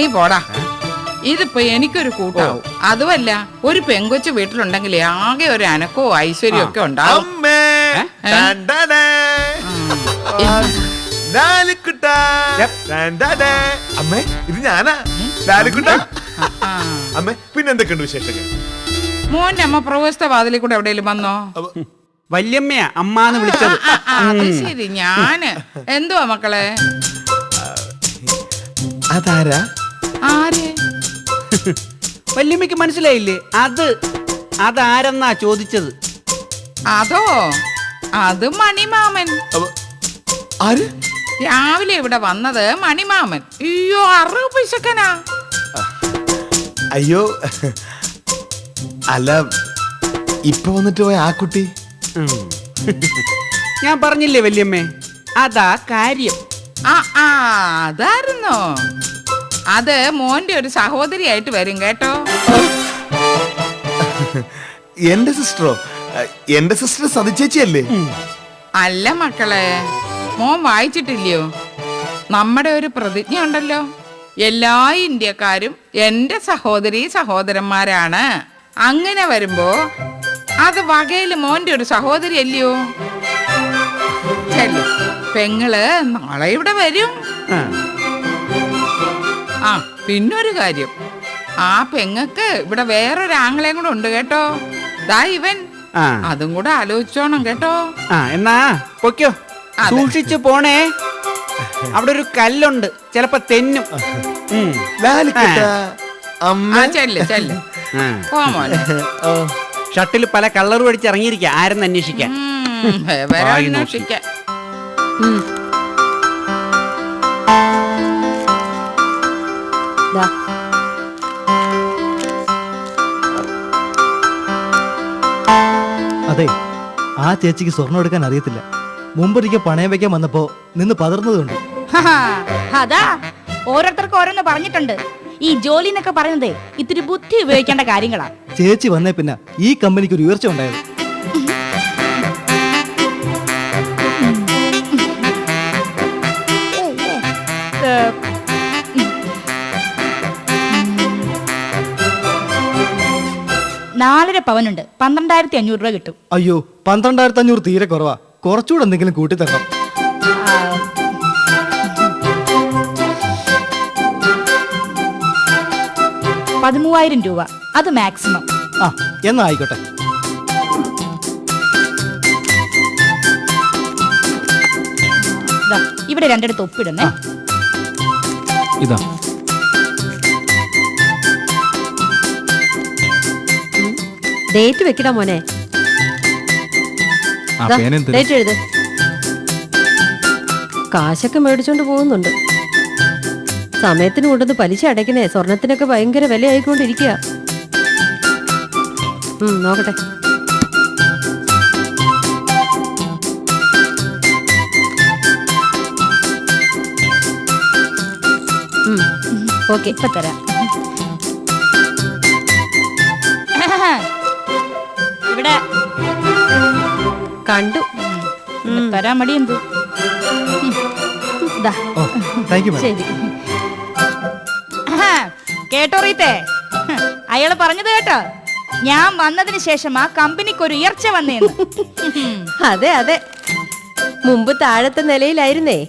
നീ പോടാ. ഇതിപ്പോ എനിക്കൊരു കൂട്ടാവും. അതുമല്ല ഒരു പെങ്കൊച്ച് വീട്ടിലുണ്ടെങ്കിൽ ആകെ ഒരു അനക്കോ ഐശ്വര്യവും ഒക്കെ ഉണ്ടാവും. അമ്മേ ഇത് ഞാനാ? ലാലിക്കുട്ട. അമ്മേ പിന്നെ എന്തൊക്കെയുണ്ട് വിശേഷങ്ങൾ? മോന്റെ അമ്മ പ്രവേശത്തെ വാതിലിൽ കൂടെ എവിടെയെങ്കിലും വന്നോ? വല്യമ്മയാ അമ്മാന്ന് വിളിച്ചത്. അത് ശരി ഞാൻ. എന്തുവാ മക്കളെ? അതാരാ? ആര്? വല്യമ്മയ്ക്ക് മനസ്സിലായില്ലേ? അത് അതാരെന്നാ ചോദിച്ചത്? അതോ? അത് മണിമാമൻ. ആര്? രാവിലെ ഇവിടെ വന്നത് മണിമാമൻ. അയ്യോ അറു പിശക്കനാ അയ്യോ അല്ല ഇപ്പൊ വന്നിട്ട് പോയ ആ കുട്ടി? ഞാൻ പറഞ്ഞില്ലേ വല്യമ്മേ? അതാ കാര്യം. ആ ആ അതായിരുന്നോ? അത് മോന്റെ ഒരു സഹോദരിയായിട്ട് വരും കേട്ടോ. എന്റെ സിസ്റ്ററോ? എന്റെ സിസ്റ്റർ സതിച്ചേച്ചിയല്ലേ? അല്ല മക്കളെ. മോൻ വായിച്ചിട്ടില്ലയോ? നമ്മുടെ ഒരു പ്രതിജ്ഞ ഉണ്ടല്ലോ. എല്ലാ ഇന്ത്യക്കാരും എന്റെ സഹോദരി സഹോദരന്മാരാണ്. അങ്ങനെ വരുമ്പോ അത് വകയിൽ മോന്റെ ഒരു സഹോദരി അല്ലയോ ചെല്ലു പെങ്ങൾ നാളെ ഇവിടെ വരും. പിന്നൊരു കാര്യം. ആ പെങ്ങക്ക് ഇവിടെ വേറൊരു ആങ്ങളെയും കൂടെ ഉണ്ട് കേട്ടോ. ദാ ഇവൻ. ആ. അതും കൂടെ ആലോചിച്ചോണം കേട്ടോ. ആ എന്നാ പൊക്കോ സൂക്ഷിച്ചു പോണേ. അവിടെ ഒരു കല്ലുണ്ട്. ചിലപ്പോ തെന്നും. ഷട്ടിൽ പല കള്ളറും അടിച്ച് ഇറങ്ങിയിരിക്ക. ആരെന്ന് അന്വേഷിക്കാൻ. ഉം, ദാ. അതെ ആ ചേച്ചിക്ക് സ്വർണം എടുക്കാൻ അറിയത്തില്ല. മുമ്പൊരിക്കൽ പണയം വെക്കാൻ വന്നപ്പോ നിന്ന് പതർന്നതുണ്ട് അതാ. ഓരോരുത്തർക്ക് ഓരോന്ന് പറഞ്ഞിട്ടുണ്ട്. ഈ ജോലി എന്നൊക്കെ പറയുന്നത് ഇത്തിരി ബുദ്ധി ഉപയോഗിക്കേണ്ട കാര്യങ്ങളാ. ചേച്ചി വന്നേ പിന്നെ ഈ കമ്പനിക്ക് ഒരു ഉയർച്ച ഉണ്ടായത് നാലര പവനുണ്ട്. പന്ത്രണ്ടായിരത്തി അഞ്ഞൂറ് രൂപ കിട്ടും. അയ്യോ പന്ത്രണ്ടായിരത്തി അഞ്ഞൂറ് തീരെ കുറവാ. കുറച്ചുകൂടെ എന്തെങ്കിലും കൂട്ടിത്തരണം. പതിമൂവായിരം രൂപ. അത് മാക്സിമം. ആ എന്നാ ആയിക്കോട്ടെ. ഇവിടെ രണ്ടിടത്ത് ഒപ്പിടുന്നേ. ഇതാ. ഡേറ്റ് വെക്കടാ മോനെ. ഡേറ്റ് എഴുത്. കാശൊക്കെ മേടിച്ചോണ്ട് പോകുന്നുണ്ട്. സമയത്തിന് കൊണ്ടുവന്ന് പലിശ അടയ്ക്കണേ. സ്വർണത്തിനൊക്കെ ഭയങ്കര വില ആയിക്കൊണ്ടിരിക്കുക നോക്കട്ടെ. ഓക്കെ ഇപ്പൊ തരാം. കണ്ടു. തരാൻ മടി എന്തു ശരി. കേട്ടോ റീത്തേ? അയാൾ പറഞ്ഞത് കേട്ടോ. ഞാൻ വന്നതിന് ശേഷം ആ കമ്പനിക്ക് ഒരു ഉയർച്ച വന്നേന്ന്. അതെ അതെ. മുമ്പ് താഴത്തെ നിലയിലായിരുന്നേ.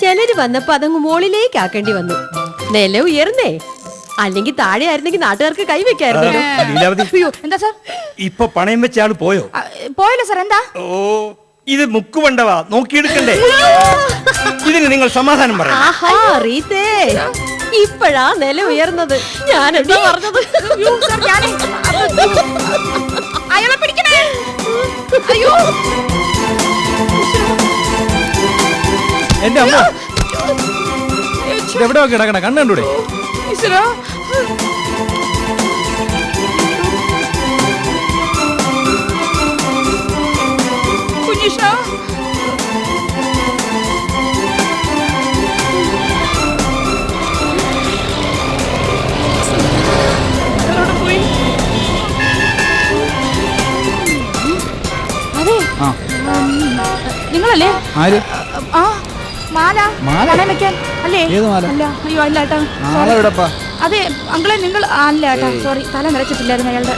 ചിലര് വന്നപ്പോ അതങ്ങ് മുകളിലേക്ക് ആക്കേണ്ടി വന്നു. നില ഉയർന്നേ. അല്ലെങ്കിൽ താഴെ ആയിരുന്നെങ്കിൽ നാട്ടുകാർക്ക് കൈവെക്കായിരുന്നു ലീലാവതി. അയ്യോ എന്താ സാർ? ഇപ്പൊ പണയം വെച്ച ആൾ പോയോ? ആ, പോയല്ലോ സാർ എന്താ? ഓ ഇത് മുക്കുവണ്ടവാ. നോക്കിയെടുക്കണ്ടേ? ഇതിന് നിങ്ങൾ സമാധാനം പറയണം. ആഹാ റീത്തേ. ഇപ്പഴാ നില ഉയർന്നത്. ഞാൻ എന്താ പറഞ്ഞത്? അയ്യോ, സാർ, ഞാനേ, അത് അയാളെ പിടിക്കണേ. അയ്യോ. എന്റെ അമ്മ. ഇതെവിടെ കിടക്കണ? കണ്ണണ്ടൂടെ ഈശ്വരാ. കുഞ്ഞീഷ നിങ്ങളല്ലേ? ആര്? ആ മാല. മാല? വെക്കാൻ അല്ലേ? ഏത് മാല? അല്ല അയ്യോ അല്ലാട്ടാ മാല നാളെ എവിടെപ്പാ? അതെ അങ്കളെ നിങ്ങൾ അല്ല ഏട്ടാ സോറി തല നിറച്ചിട്ടില്ലായിരുന്നു അയാളുടെ.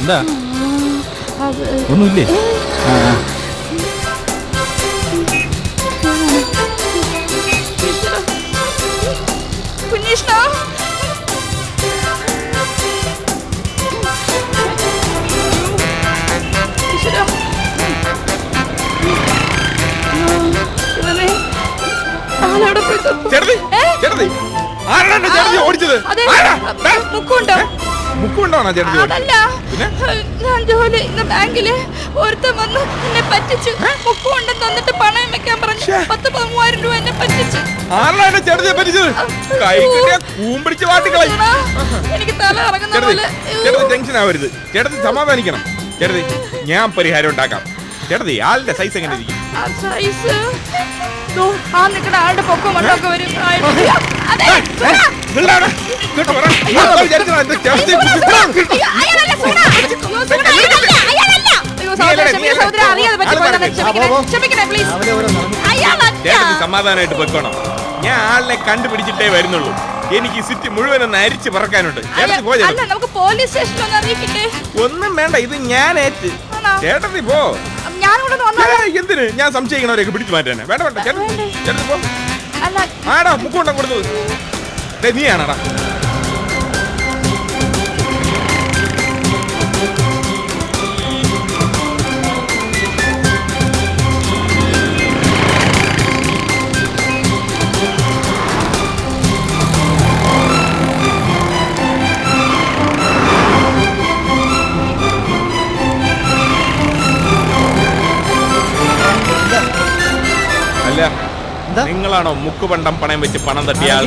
എന്താ? അത്, ഒന്നുമില്ലേ? ആ ആ. അതെ. മുക്കുണ്ടോ? അതല്ല? ഞാൻ ജോലി ഇന്ന് ബാങ്കിൽ ഒരുത്തൻ വന്ന് എന്നെ പറ്റിച്ചു. മുക്കുകൊണ്ടും തന്നിട്ട് പണയം വെക്കാൻ പറഞ്ഞു. പത്ത് മൂവായിരം രൂപ എന്നെ പറ്റിച്ചു. ആരാണ് എന്റെ ചേട്ടത്തിയെ പറ്റിച്ചത്? കൈ കിട്ടിയ കൂമ്പിടിച്ച് വാട്ടിക്കളയും എനിക്ക് തല ഇറങ്ങുന്ന പോലെ. ടെൻഷൻ ആവരുത്. സമാധാനിക്കണം. ചേട്ടതി ഞാൻ പരിഹാരം ഉണ്ടാക്കാം. ചേട്ടതി ആളുടെ സൈസ് എങ്ങനെ ഇരിക്കും? സൈസ് ആ നിൽക്കുന്ന ആളുടെ പൊക്കം മണ്ണൊക്കെ വരും. സമാധാനമായിട്ട് പൊയ്ക്കോണം. ഞാൻ ആളിനെ കണ്ടുപിടിച്ചിട്ടേ വരുന്നുള്ളൂ. എനിക്ക് സിറ്റി മുഴുവൻ ഒന്ന് അരിച്ച് പറക്കാനുണ്ട്. നമുക്ക് പോലീസ് സ്റ്റേഷനിൽ ഒന്ന് വേണ്ട ഇത് ഞാൻ ഏറ്റ്? ചേട്ടത്തി പോ. എന്തിന്? ഞാൻ സംശയിക്കണവരെയൊക്കെ പിടിച്ചു മാറ്റാനെ. വേണ്ട വേണ്ട ചേട്ടത്തി ചേട്ടത്തി പോ. ആടാ മുക്കുകൊണ്ടം കൊടുത്തത് നീയാണാടാ? നിങ്ങളാണോ മുക്കുപണ്ടം പണയം വെച്ച് പണം തട്ടിയ ആൾ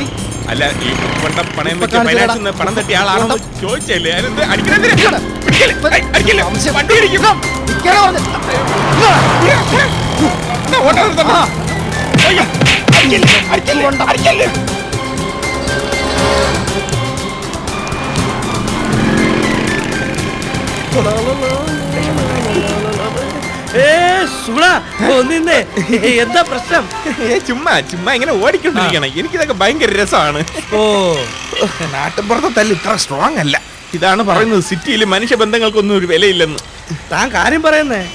അല്ല ഈ കൊണ്ട പണയം വെച്ച ഫൈനാൻസിൽ നിന്ന് പണം തട്ടിയ ആളാണോ ചോദിച്ചല്ലേ അതിനെന്ത് അടിക്കണെന്തിനാ? പിടിക്കൽ. ഏയ്, അടിക്കൽ. വണ്ടി. എന്നാ, ഓട്ടം നിർത്തണ്ട. അയ്യോ, അടിക്കൽ, അടിക്കൽ, അടിക്കൽ. ഏ സുഗുണ ഒന്നിന്നേ എന്താ പ്രശ്നം? ചുമ്മാ ചുമ്മാ ഇങ്ങനെ ഓടിക്കൊണ്ടിരിക്കണം. എനിക്കിതൊക്കെ ഭയങ്കര രസമാണ്. ഓ. നാട്ടിൻപുറത്തെ തല്ല് ഇത്ര സ്ട്രോങ് അല്ല. ഇതാണ് പറയുന്നത് സിറ്റിയിൽ മനുഷ്യബന്ധങ്ങൾക്കൊന്നും ഒരു വിലയില്ലെന്ന്. താൻ കാര്യം പറയുന്നേ.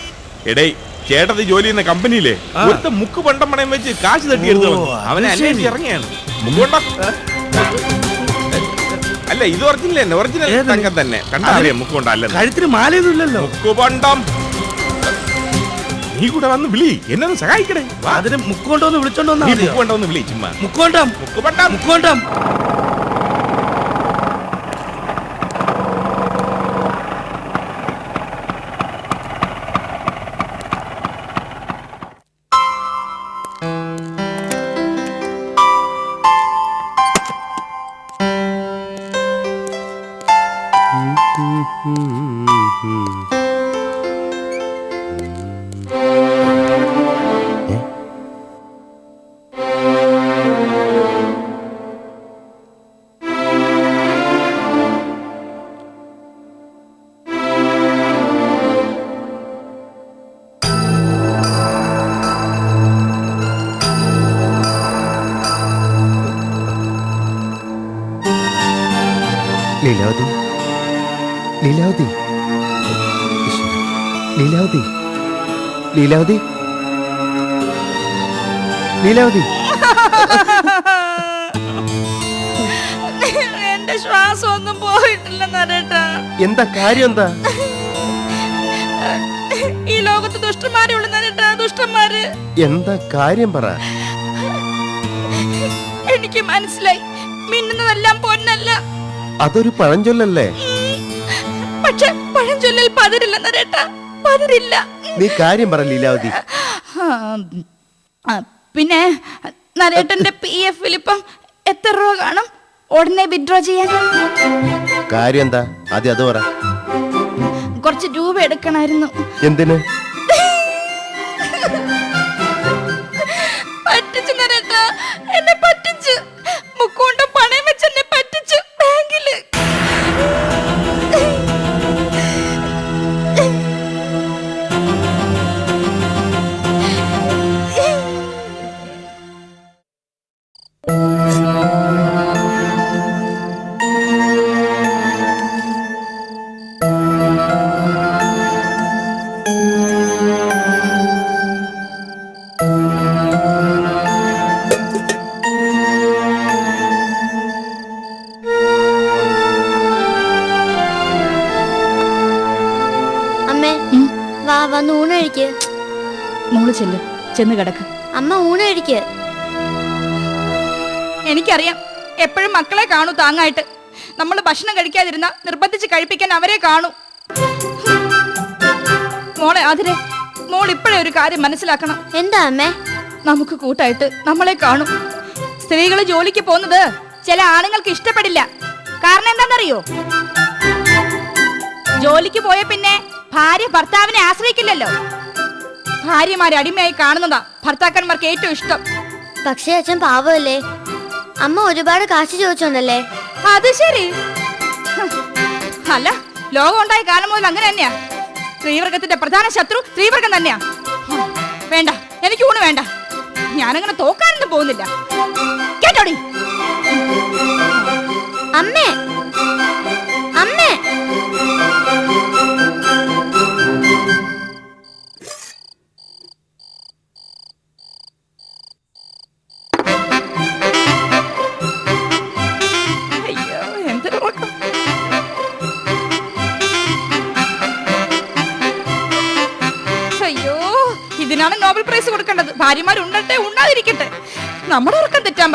എടേ ചേട്ടത് ജോലി ചെയ്യുന്ന കമ്പനിയിലെ. ഒരുത്ത മുക്ക് പണ്ടം പണയം വെച്ച് കാശ് തട്ടിയെടുത്തു അവനെ. അന്വേഷിച്ച് ഇറങ്ങിയാണ്. അല്ല ഇത് ഒറിജിനൽ തന്നെ ഒറിജിനൽ? തങ്കം തന്നെ. കണ്ടറിയാം മുക്കുകൊണ്ടം അല്ലെന്ന്? കഴുത്തിന് മാലയൊന്നും ഇല്ലല്ലോ. മുക്കുപണ്ടം. നീ കൂടെ വന്ന് വിളി. എന്നെ ഒന്ന് സഹായിക്കണേ. അതിന് മുക്കോണ്ടോന്ന് വിളിച്ചോണ്ടോന്ന് മുക്കോണ്ടോന്ന് വിളി ചുമ്മാ. മുക്കോണ്ടം മുക്കുപണ്ടം മുക്കോണ്ടം ലീലാവതി ലീലാവതി? ലീലാവതി? എന്റെ ശ്വാസം ഒന്നും പോയിട്ടില്ല നരേട്ടാ എന്താ കാര്യം എന്താ? ഈ ലോകത്ത് ദുഷ്ടന്മാരെ ഉള്ളു നരേട്ടാ ദുഷ്ടന്മാര്. എന്താ കാര്യം പറ. എനിക്ക് മനസ്സിലായി. മിന്നുന്നതെല്ലാം പൊന്നല്ല. അതൊരു പഴഞ്ചൊല്ലല്ലേ? പക്ഷെ പഴഞ്ചൊല്ലിൽ പതിരില്ല നരേട്ടാ പതിരില്ല. നീ കാര്യം പറ ലീലാവതി. പിന്നെ നരേട്ടന്റെ പി എഫിൽ ഇപ്പം എത്ര രൂപ കാണും? ഉടനെ വിഡ്രോ ചെയ്യാൻ. കാര്യം എന്താ? ആദ്യം അത് പറ. കുറച്ച് രൂപ എടുക്കണായിരുന്നു എന്തിന്? പറ്റിച്ചു നരേട്ട എന്നെ പറ്റിച്ചു. മുക്കൊണ്ട് മോൾ അമ്മ എനിക്കറിയാം. എപ്പോഴും മക്കളെ കാണൂ താങ്ങായിട്ട്. നമ്മൾ ഭക്ഷണം കഴിക്കാതിരുന്ന നിർബന്ധിച്ച് കഴിപ്പിക്കാൻ അവരെ കാണൂ. മോളെ അതിരെ മോൾ ഇപ്പോഴേ ഒരു കാര്യം മനസ്സിലാക്കണം. എന്താ അമ്മേ? നമുക്ക് കൂട്ടായിട്ട് നമ്മളെ കാണും. സ്ത്രീകൾ ജോലിക്ക് പോകുന്നത് ചില ആണുങ്ങൾക്ക് ഇഷ്ടപ്പെടില്ല. കാരണം എന്താണെന്നറിയോ? ജോലിക്ക് പോയ പിന്നെ ഭാര്യ ഭർത്താവിനെ ആശ്രയിക്കില്ലല്ലോ. ഭാര്യമാരെ അടിമയായി കാണുന്നതാ ഭർത്താക്കന്മാർക്ക് ഏറ്റവും ഇഷ്ടം. പക്ഷേ അച്ഛൻ പാവമല്ലേ? അമ്മ ഒരുപാട് കാശ് ചോദിച്ചോണ്ടല്ലേ? അത് ശരി. അല്ല ലോകം ഉണ്ടായ കാലം മുതൽ അങ്ങനെ തന്നെയാ. സ്ത്രീവർഗത്തിന്റെ പ്രധാന ശത്രു സ്ത്രീവർഗം തന്നെയാ. വേണ്ട എനിക്ക് ഊണ് വേണ്ട. ഞാനങ്ങനെ തോക്കാനൊന്നും പോകുന്നില്ല. കേട്ടോടി? അമ്മേ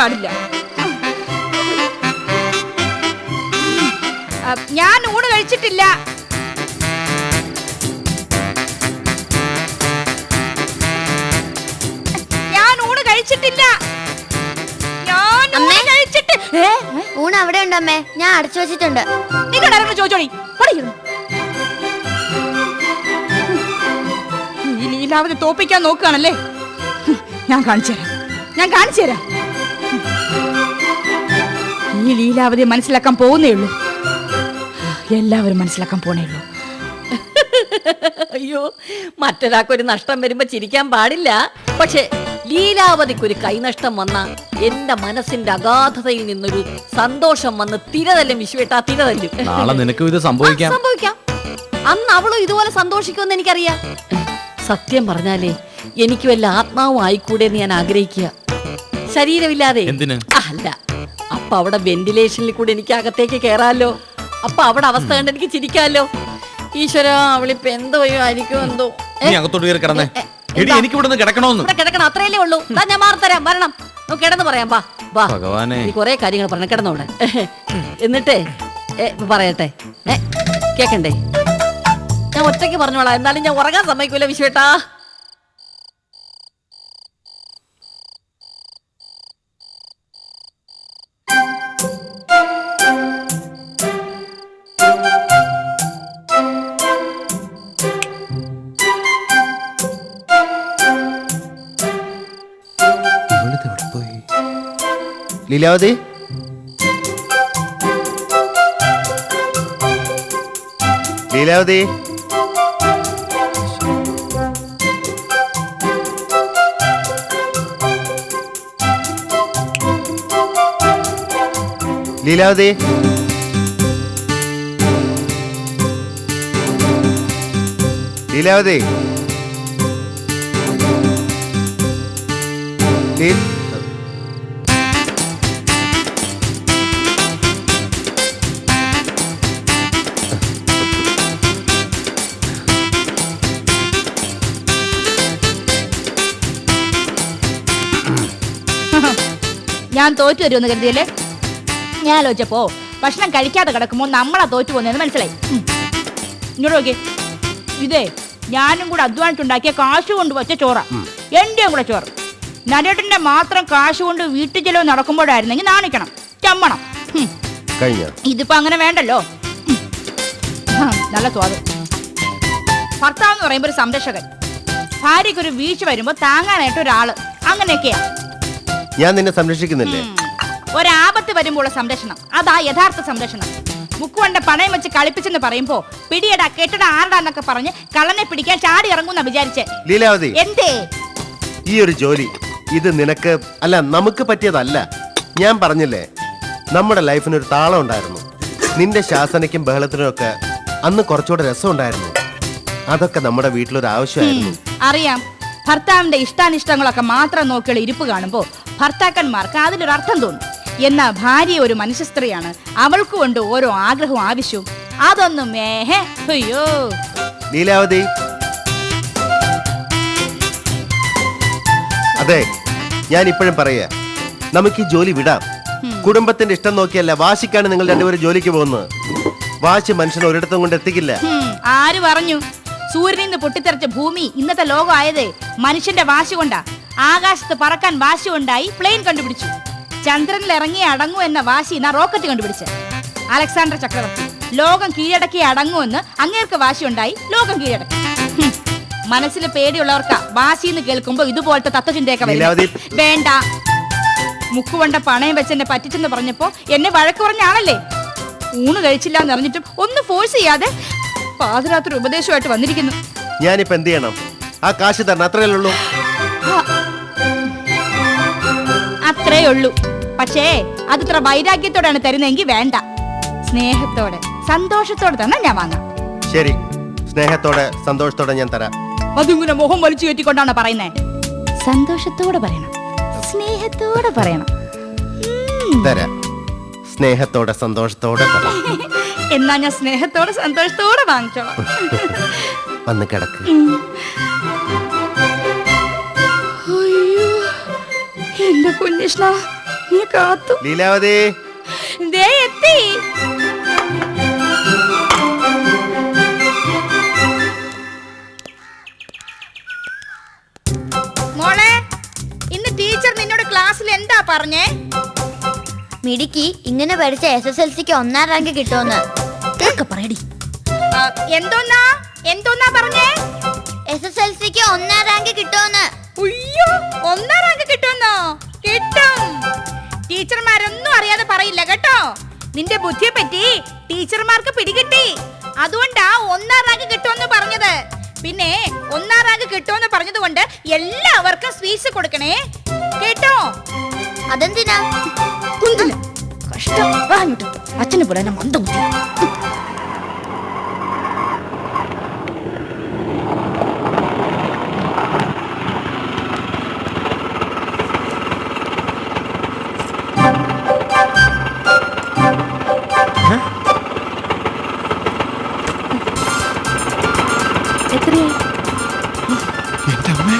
പാടില്ല. ഞാൻ ഊണ് കഴിച്ചിട്ടില്ല. ഞാൻ ഊണ് കഴിച്ചിട്ടില്ല. ഞാൻ ഊണ് കഴിച്ചിട്ട്? ഊണ് അവിടെ ഉണ്ട് അമ്മേ. ഞാൻ അടച്ചു വെച്ചിട്ടുണ്ട്. നിങ്ങളുടെ ആരെങ്കിലും ചോദിച്ചോളി. പഠിക്കുന്നു ഈ ലീലാവതി തോപ്പിക്കാൻ നോക്കുകയാണല്ലേ? ഞാൻ കാണിച്ചു തരാം. ഞാൻ കാണിച്ചു തരാം. ഈ ലീലാവതി മനസ്സിലാക്കാൻ പോകുന്നേ ഉള്ളൂ. എല്ലാവരും മനസ്സിലാക്കാൻ പോണേ ഉള്ളൂ. അയ്യോ മറ്റൊരാൾക്കൊരു നഷ്ടം വരുമ്പോ ചിരിക്കാൻ പാടില്ല. പക്ഷെ ലീലാവതിക്കൊരു കൈനഷ്ടം വന്ന എന്റെ മനസ്സിന്റെ അഗാധതയിൽ നിന്നൊരു സന്തോഷം വന്ന് തിരതല്ലും വിശ്വേട്ടാ തിരതല്ലും. നാളെ നിനക്കും ഇത് സംഭവിക്കാം. അന്ന് അവളും ഇതുപോലെ സന്തോഷിക്കുമെന്ന് എനിക്കറിയാം. സത്യം പറഞ്ഞാലേ എനിക്ക് വല്ല ആത്മാവും ആയിക്കൂടെ എന്ന് ഞാൻ ആഗ്രഹിക്കുക. ശരീരമില്ലാതെ. എന്തിന്? അല്ല അപ്പൊ അവിടെ വെന്റിലേഷനിൽ കൂടി എനിക്ക് അകത്തേക്ക് കേറാലോ. അപ്പൊ അവിടെ അവസ്ഥ കണ്ട് എനിക്ക് ചിരിക്കാലോ. ഈശ്വര അവളിപ്പോ എന്തോ ആയിരിക്കും എന്തോ. ഏ, നീ അകത്തോട്ട് കയറി കിടന്നേ. ഏ, ഏ, എടി എന്താ? എനിക്ക് ഇവിടെ നിന്ന് കിടക്കണമെന്ന് ഇവിടെ കിടക്കണം അത്രയല്ലേ ഉള്ളൂ. ദാ ഞാൻ മാറി തരാം വരണം. നമുക്ക് കിടന്ന് പറയാം വാ വാ. ഭഗവാനെ. നീ കുറേ കാര്യങ്ങൾ പറഞ്ഞു കിടന്നോടെ എന്നിട്ടേ ഏ, ഇപ്പൊ പറയട്ടെ. ഏ കേക്കണ്ടേ? ഞാൻ ഒറ്റയ്ക്ക് പറഞ്ഞോളാം എന്നാലും ഞാൻ ഉറങ്ങാൻ സമ്മതിക്കൂല വിശ്വേട്ടാ. ലീലാവതി ലീലാവതി ലീലാവതി ലീലാവതി ലീ- ഞാൻ തോറ്റു വരുമെന്ന് കരുതിയല്ലേ? ഞാൻ ആലോചിച്ചപ്പോ ഭക്ഷണം കഴിക്കാതെ കിടക്കുമ്പോൾ നമ്മളാ തോറ്റു പോകുന്നതെന്ന് മനസ്സിലായി. ഇങ്ങോട്ട് നോക്കി ഇതേ ഞാനും കൂടെ അധ്വാനിച്ചുണ്ടാക്കിയ കാശ് കൊണ്ട് വെച്ച ചോറ. എന്റെയും കൂടെ ചോറ്. നരേട്ടന്റെ മാത്രം കാശ് കൊണ്ട് വീട്ടു ചെലവ് നടക്കുമ്പോഴായിരുന്നെങ്കിൽ നാണിക്കണം. ചമ്മണം. ഇതിപ്പോ അങ്ങനെ വേണ്ടല്ലോ. നല്ല സ്വാദ്. ഭർത്താവ് എന്ന് പറയുമ്പോ ഒരു സംരക്ഷകൻ. ഭാര്യക്ക് ഒരു വീഴ്ച വരുമ്പോ താങ്ങാനായിട്ട് ഒരാൾ. അങ്ങനെയൊക്കെയാ. ഞാൻ നിന്നെ സംരക്ഷിക്കുന്നില്ലേ. ഒരാപത്ത് വരുമ്പോഴുള്ള സംരക്ഷണം. അതാ യഥാർത്ഥ സംരക്ഷണം. മുക്കുവണ്ട പണയം വെച്ച് കളിപ്പിച്ചെന്ന് പറയുമ്പോ പിടിയടാ കെട്ടിട ആരടാ എന്നൊക്കെ പറഞ്ഞ് കള്ളനെ പിടിക്കാൻ ചാടി ഇറങ്ങുന്ന വിചാരിച്ച്. ലീലാവതി. എന്തേ? ഈ ഒരു ജോലി ഇത് നിനക്ക് അല്ല നമുക്ക് പറ്റിയതല്ല. ഞാൻ പറഞ്ഞില്ലേ നമ്മുടെ ലൈഫിന് ഒരു താളം ഉണ്ടായിരുന്നു. നിന്റെ ശാസനയ്ക്കും ബഹളത്തിനും ഒക്കെ അന്ന് കുറച്ചുകൂടെ രസം ഉണ്ടായിരുന്നു അതൊക്കെ നമ്മുടെ വീട്ടിലൊരു ആവശ്യമായിരുന്നു അറിയാം. ഭർത്താവിന്റെ ഇഷ്ടാനിഷ്ടങ്ങളൊക്കെ മാത്രം നോക്കിയുള്ള ഇരിപ്പ് കാണുമ്പോ ഭർത്താക്കന്മാർക്ക് അതിലൊരു അർത്ഥം തോന്നും. എന്നാ ഭാര്യ ഒരു മനുഷ്യ സ്ത്രീയാണ് അവൾക്ക് കൊണ്ട് ഓരോ ആഗ്രഹവും ആവശ്യവും. അതൊന്നും മേഹേ അയ്യോ. ലീലാവതി. അതെ ഞാൻ ഇപ്പോഴും പറയാ നമുക്ക് ഈ ജോലി വിടാം. കുടുംബത്തിന്റെ ഇഷ്ടം നോക്കിയല്ല വാശിക്കാണ് നിങ്ങൾ രണ്ടുപേരും ജോലിക്ക് പോകുന്നത്. വാശി മനുഷ്യൻ ഒരിടത്തും കൊണ്ട് എത്തിക്കില്ല. ആര് പറഞ്ഞു? സൂര്യനിൽ നിന്ന് പൊട്ടിത്തെറിച്ച ഭൂമി ഇന്നത്തെ ലോകം ആയതേ മനുഷ്യന്റെ വാശി കൊണ്ടാ. ആകാശത്ത് പറക്കാൻ വാശി ഉണ്ടായി പ്ലെയിൻ കണ്ടുപിടിച്ചു. ചന്ദ്രനിൽ ഇറങ്ങി അടങ്ങൂ എന്ന വാശി എന്നാ റോക്കറ്റ് കണ്ടുപിടിച്ച് അലക്സാണ്ടർ ചക്രവർത്തി ലോകം കീഴടക്കി അടങ്ങൂ എന്ന് അങ്ങേർക്ക് വാശി ഉണ്ടായി ലോകം കീഴടക്കി. മനസ്സിൽ പേടിയുള്ളവർക്ക് വാശി എന്ന് കേൾക്കുമ്പോ ഇതുപോലത്തെ തത്വചിന്തയൊക്കെ. വേണ്ട. മുക്കുവണ്ട പണയം വെച്ച് എന്നെ പറ്റിച്ചെന്ന് പറഞ്ഞപ്പോ എന്നെ വഴക്ക് പറഞ്ഞ ആളല്ലേ? ഊണ് കഴിച്ചില്ല എന്ന് അറിഞ്ഞിട്ടും ഒന്ന് ഫോഴ്സ് ചെയ്യാതെ പാതിരാത്രി ഉപദേശമായിട്ട് വന്നിരിക്കുന്നു. ഞാനിപ്പോ എന്ത് ചെയ്യണം? ആ കാശ് തരണം അത്രയല്ലേ ഉള്ളൂ. അത്രേ ഉള്ളൂ. പക്ഷേ അത് ഇത്ര വൈരാഗ്യത്തോടെയാണ് തരുന്നതെങ്കിൽ വേണ്ട. സ്നേഹത്തോടെ സന്തോഷത്തോടെ തന്നെ ഞാൻ വാങ്ങാം. ശരി. സ്നേഹത്തോടെ സന്തോഷത്തോടെ ഞാൻ തരാം. അതിങ്ങനെ മുഖം വലിച്ചു കയറ്റിക്കൊണ്ടാണ് പറയുന്നേ. സന്തോഷത്തോടെ പറയണം. സ്നേഹത്തോടെ പറയണം. തരാം. സ്നേഹത്തോടെ സന്തോഷത്തോടെ തരാം. എന്നാ ഞാൻ സ്നേഹത്തോടെ സന്തോഷത്തോടെ വാങ്ങിച്ചോളാം. വന്ന് കിടക്ക്. എന്റെ കുഞ്ഞിഷ്ണ നീ കാത്തു. ലീലാവതി. ദേ എത്തി. മോളെ ഇന്ന് ടീച്ചർ നിന്നോട് ക്ലാസ്സിൽ എന്താ പറഞ്ഞേ? മിടുക്കി ഇങ്ങനെ പഠിച്ച എസ് എസ് എൽ സിക്ക് ഒന്നാം റാങ്ക് കിട്ടുമെന്ന്. പറയടി. എന്തോന്നാ? എന്തോന്നാ പറഞ്ഞേ? എസ് എസ് എൽ സിക്ക് ഒന്നാം റാങ്ക് കിട്ടുമെന്ന്. ഉയ്യോ ഒന്നാം റാങ്ക് കിട്ടുമെന്നോ? കിട്ടും. ടീച്ചർമാരൊന്നും അറിയാതെ പറയില്ല കേട്ടോ. നിന്റെ ബുദ്ധിയെ പറ്റി ടീച്ചർമാർക്ക് പിടികിട്ടി. അതുകൊണ്ടാ ഒന്നാം റാങ്ക് കിട്ടുമെന്ന് പറഞ്ഞത്. പിന്നെ ഒന്നാം റാങ്ക് കിട്ടുമെന്ന് പറഞ്ഞത് കൊണ്ട് എല്ലാവർക്കും സ്വീറ്റ്സ് കൊടുക്കണേ. കേട്ടോ? അതെന്തിനാ? കുന്തിന് കഷ്ടം. അച്ഛനെ പോലെ അച്ഛനെ മന്ദബുദ്ധി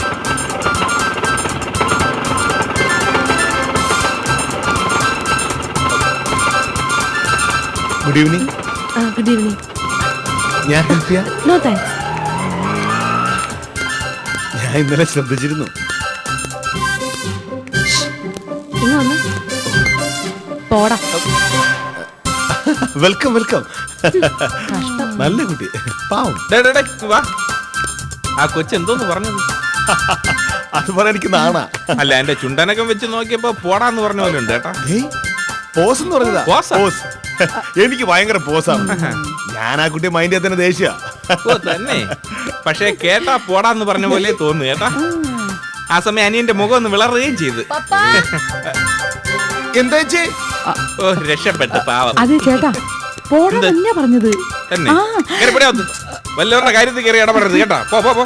ഗുഡ് ഈവനിങ് ഗുഡ് ഈവനിങ് ഞാൻ ഹെൽപ്പ് ചെയ്യാം? നോ താങ്ക്സ് ഞാൻ ഇന്നലെ ശ്രദ്ധിച്ചിരുന്നു. പോടാ. വെൽക്കം വെൽക്കം നല്ല കുട്ടി. പാവം. വാ. ആ കൊച്ചെന്തോന്ന് പറഞ്ഞത്? പറയാൻ എനിക്ക് നാണാ. അല്ല എന്റെ ചുണ്ടനക്കം വെച്ച് നോക്കിയപ്പോ പോടാന്ന് പറഞ്ഞ പോലെ ഉണ്ട് കേട്ടാ. ഏയ് പോസ് എന്ന് പറഞ്ഞതാ. പോസാ? പോസ്. എനിക്ക് ഭയങ്കര പോസാണ്. ഞാൻ ആ കുട്ടി മൈൻഡ് തന്നെ ദേഷ്യ. ഓ തന്നെ. പക്ഷെ കേട്ടാ പോടാന്ന് പറഞ്ഞ പോലെ തോന്നുന്നു കേട്ടാ. ആ സമയം അനിയന്റെ മുഖം ഒന്ന് വിളറുകയും ചെയ്ത്. എന്താ ചേ ഓ രക്ഷപ്പെട്ട് പാവം. അതെ ചേട്ടാ. പോടാ എന്ത്? തന്നെയാ പറഞ്ഞത്. തന്നെ. കയറിപ്പടിയാ വല്ലവരുടെ കാര്യത്തിൽ കയറി ഇടപെടരുത് കേട്ടോ. പോ പോ